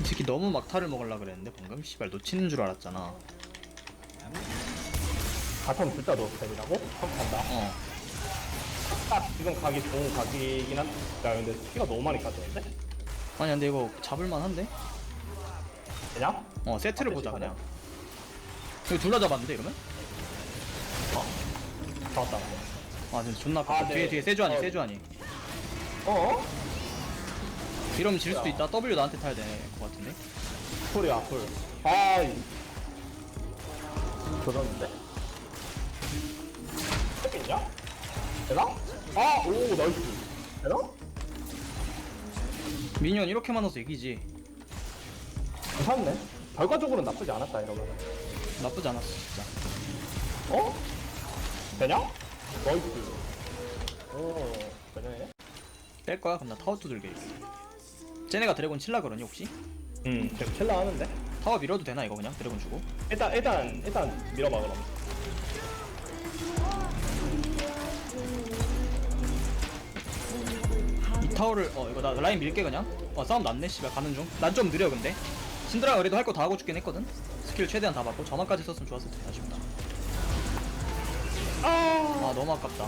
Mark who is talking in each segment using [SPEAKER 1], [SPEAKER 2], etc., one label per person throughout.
[SPEAKER 1] 이 새끼 너무 막타를 먹으려 그랬는데 방금 씨발 놓치는 줄 알았잖아.
[SPEAKER 2] 바텀 둘다 노스텝이라고? 컴 간다.
[SPEAKER 1] 어.
[SPEAKER 2] 딱 지금 가기 좋은 각이긴 한데. 야, 근데 피가 너무 많이 까졌는데?
[SPEAKER 1] 아니 근데 이거 잡을만 한데?
[SPEAKER 2] 그냥?
[SPEAKER 1] 어 세트를
[SPEAKER 2] 아,
[SPEAKER 1] 보자. 그냥. 이거 둘 다 잡았는데 이러면?
[SPEAKER 2] 잡았다.
[SPEAKER 1] 아 진짜 존나
[SPEAKER 2] 아,
[SPEAKER 1] 아깝다.
[SPEAKER 2] 네.
[SPEAKER 1] 뒤에 뒤에 세주하니
[SPEAKER 2] 어.
[SPEAKER 1] 세주하니.
[SPEAKER 2] 어?
[SPEAKER 1] 이러면 질 수도
[SPEAKER 2] 야.
[SPEAKER 1] 있다. W 나한테 타야 될것 같은데.
[SPEAKER 2] 풀이야, 풀. 아, 이. 조졌는데? 했겠냐? 되나? 아, 오, 나이스. 되나?
[SPEAKER 1] 미니언 이렇게 많아서 이기지.
[SPEAKER 2] 괜찮네. 결과적으로는 나쁘지 않았다, 이러면.
[SPEAKER 1] 나쁘지 않았어 진짜.
[SPEAKER 2] 어? 되냐? 나이스. 오, 되네.
[SPEAKER 1] 뺄 거야? 그럼 나 타워 두들겨 이거. 쟤네가 드래곤 칠라 그러니 혹시?
[SPEAKER 2] 음, 지금 킬라 하는데?
[SPEAKER 1] 타워 밀어도 되나 이거 그냥 드래곤 주고?
[SPEAKER 2] 일단, 일단, 일단 밀어봐, 그럼.
[SPEAKER 1] 이 타워를 어 이거 나 라인 밀게 그냥. 어 싸움 났네 씨발 가는 중. 난 좀 느려 근데. 신드라가 그래도 할 거 다 하고 죽긴 했거든. 스킬 최대한 다 받고 전화까지 썼으면 좋았을 텐데 아쉽다. 아 너무 아깝다.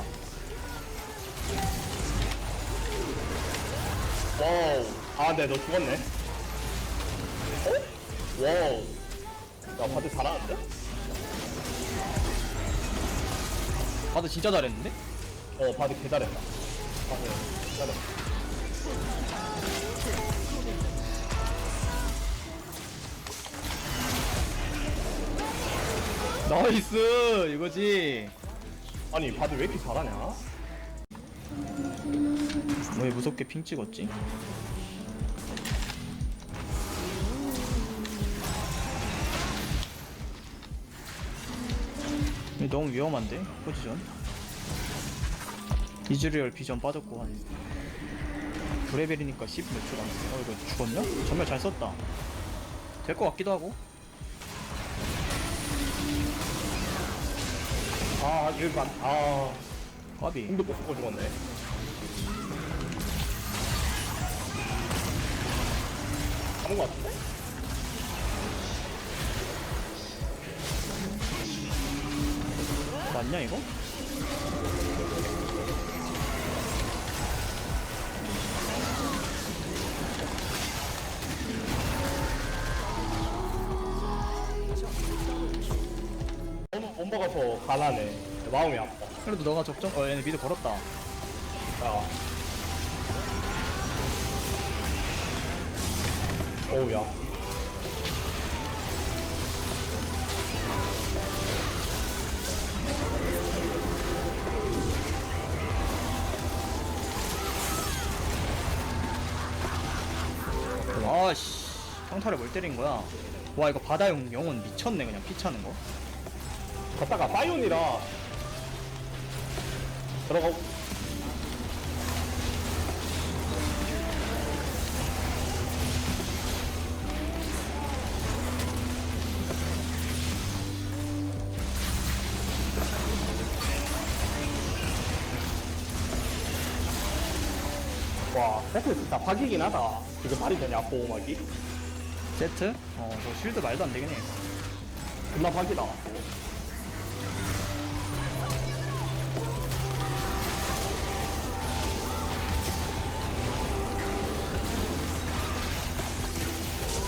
[SPEAKER 2] 와우. 아, 네, 너 죽었네. 어? 와우. 야, 바드 잘하는데?
[SPEAKER 1] 바드 진짜 잘했는데?
[SPEAKER 2] 어, 바드 개 잘했다. 바드 잘했다.
[SPEAKER 1] 나이스 이거지.
[SPEAKER 2] 아니, 바드 왜 이렇게 잘하냐?
[SPEAKER 1] 왜 무섭게 핑 찍었지? 너무 위험한데? 포지션? 이즈리얼 비전 빠졌고 한 브레벨이니까 10 몇초 남았어. 어 이거 죽었냐? 전멸 잘 썼다. 될 것 같기도 하고.
[SPEAKER 2] 아, 일반, 아,
[SPEAKER 1] 까비.
[SPEAKER 2] 힘도 못 쓰고 죽었네. 잡은 것 같은데?
[SPEAKER 1] 맞냐 이거?
[SPEAKER 2] 너무 엄버가서 가난해. 마음이 아파.
[SPEAKER 1] 그래도 너가 적정 어 얘네 미드 걸었다
[SPEAKER 2] 야. 어우, 야.
[SPEAKER 1] 아 씨 평타를 뭘 때린 거야? 와 이거 바다용 영혼 미쳤네 그냥 피 차는 거.
[SPEAKER 2] 걷다가 파이온이라. 들어가고 와 세트 진짜 파기긴 하다. 이거 말이 되냐 보호막이?
[SPEAKER 1] 세트? 어저 쉴드 말도 안해
[SPEAKER 2] 존나 파기다.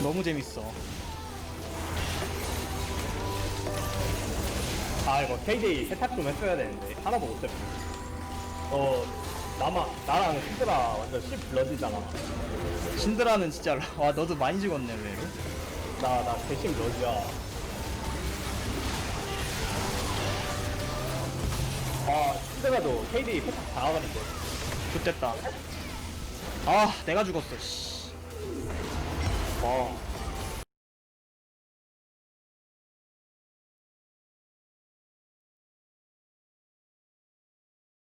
[SPEAKER 1] 너무 재밌어.
[SPEAKER 2] 아 이거 KJ 세탁 좀 했어야 되는데. 하나도 못 했어 어 나만 나랑 시드라 완전 씨 블러디잖아.
[SPEAKER 1] 신드라는 진짜 와 너도 많이 죽었네 왜
[SPEAKER 2] 나나 대신 블러디야. 아 시드라도 KJ 세탁 당하거든데
[SPEAKER 1] 좋됐다. 아 내가 죽었어 씨.
[SPEAKER 2] 와